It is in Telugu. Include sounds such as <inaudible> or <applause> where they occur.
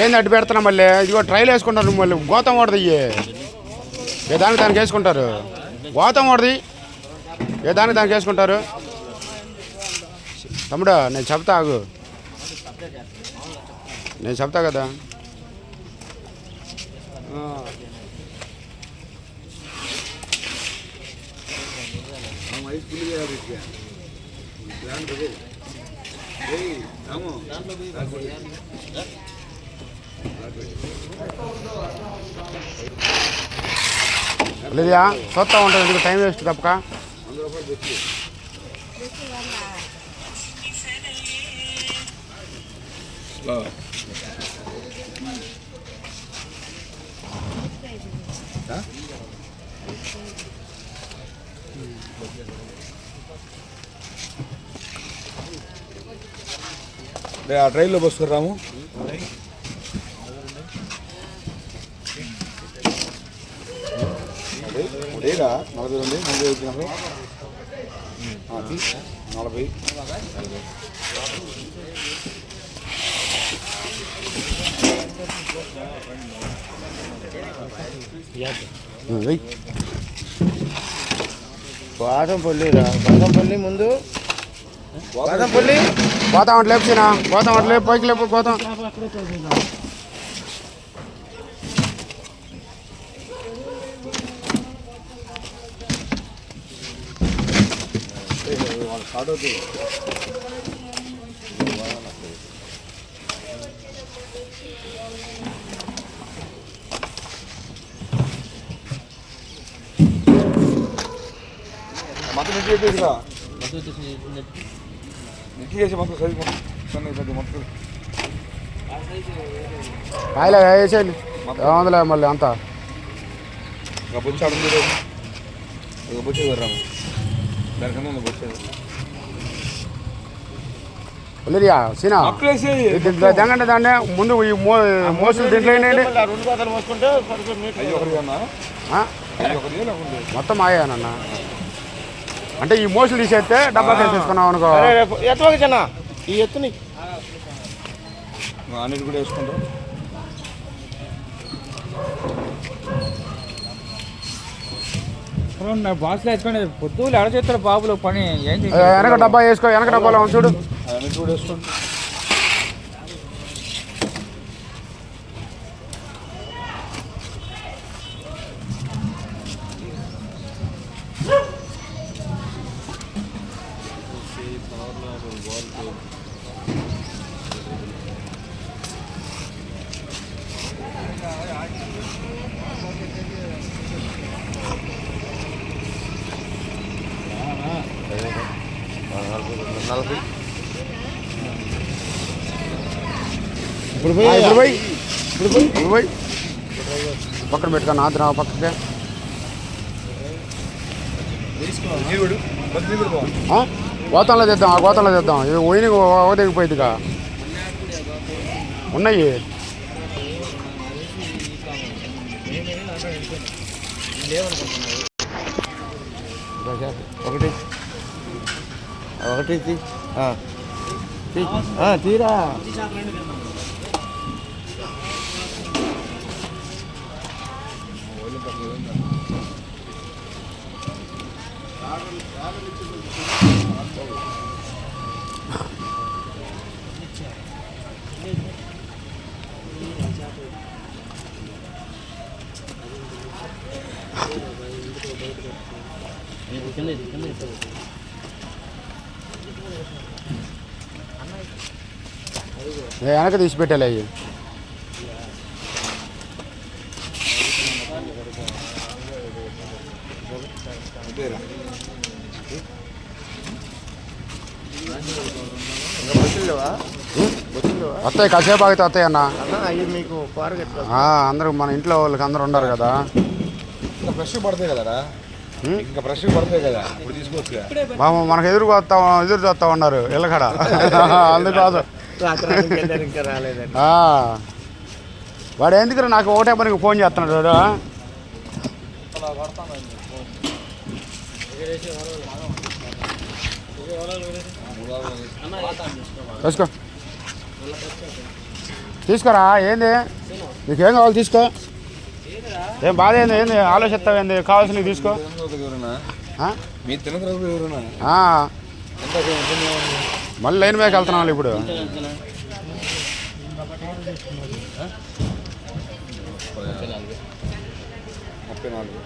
ఏం అడ్డు పెడుతున్నా మళ్ళీ? ఇదిగో ట్రైల్ వేసుకుంటారు నువ్వు మళ్ళీ. గోతం వాడది ఇయ్యి. ఏ దానికి దానికి వేసుకుంటారు? గోతం వాడది ఏ దానికి దానికి వేసుకుంటారు? తమ్ముడా నేను చెప్తా ఆగు. నేను చెప్తా కదా. లేదా చూస్తా ఉంటుంది ఎందుకు టైం వేస్ట్ తప్పక ఆ ట్రైన్లో బస్సు రాము అదేగా నలభై రెండు నలభై వచ్చినప్పుడు నలభై. వెయ్యి బాదంపల్లి రా బాదంపల్లి ముందు బాదంపల్లి పోతాం అట్లా లేపుచినా పోతాం అట్లా లేపు పైకి లేపు పోతాం స్టార్ట్ చెప్పేసిరా నెట్టి చేసి మొత్తం సైజ్ మొత్తం మొత్తం. కాయలే వేసేయండి మళ్ళీ అంతా. ఇంకా బొచ్చు అడుగు ఒక బొచ్చు వెళ్ళాము దానికన్నా ఉంది బొచ్చు. వెళ్ళియా సీనా? దాన్ని ముందు ఈ మో మోసులు దీంట్లో మొత్తం ఆయానన్న అంటే ఈ మోసులు తీసేస్తే డబ్బా తీసుకున్నాం అనుకో. ఎత్తవకి చిన్న ఈ ఎత్తుని అన్నిటి కూడా వేసుకుంటాం. బాక్స్లో వేసుకోండి పొద్దులు ఎడ చేస్తారు బాబులు పని. ఏం వెనక డబ్బా వేసుకో వెనక డబ్బాలో చూడు. అన్నిటి కూడా వేసుకుంటాం. నలభై. ఇప్పుడు పోయి. ఇప్పుడు పోయి. ఇప్పుడు పోయి. ఇప్పుడు పోయి. పక్కన పక్కకే. బస్ జీవుడు బాగుంది ఆ? గోతంలో తెద్దాం ఆ గోతంలో తెద్దాం. ఇది పోయిన ఓదగిపోయిందిగా ఉన్నాయి. ఒకటి. ఒకటి తీ. ఆ. తీ. వెనక తీసి పెట్టాలి అవి వస్తాయి కాసేపు ఆగితే వస్తాయి అన్న. మీకు అందరూ మన ఇంట్లో వాళ్ళకి అందరూ ఉండరు కదా. ఫ్రెష్ పడతాయి కదరా? ఉం? ఇంకా పడతాయి కదా. ఇప్పుడు తీసుకోవచ్చు బాబు మనకు ఎదురు వస్తా ఎదురు చూస్తా ఉన్నారు ఇళ్ళకడ <laughs> అందుకోసం. వాడు ఎందుకు నాకు ఒకటే పనికి ఫోన్ చేస్తున్నాడు వాడు? తీసుకో. తీసుకోరా ఏంది? నీకేం కావాలి తీసుకో. ఏం బాధ ఏంది? ఏంది? కావాల్సినవి తీసుకో. మళ్ళీ లైన్ మీదకి వెళ్తున్నాం ఇప్పుడు. ముప్పై నాలుగు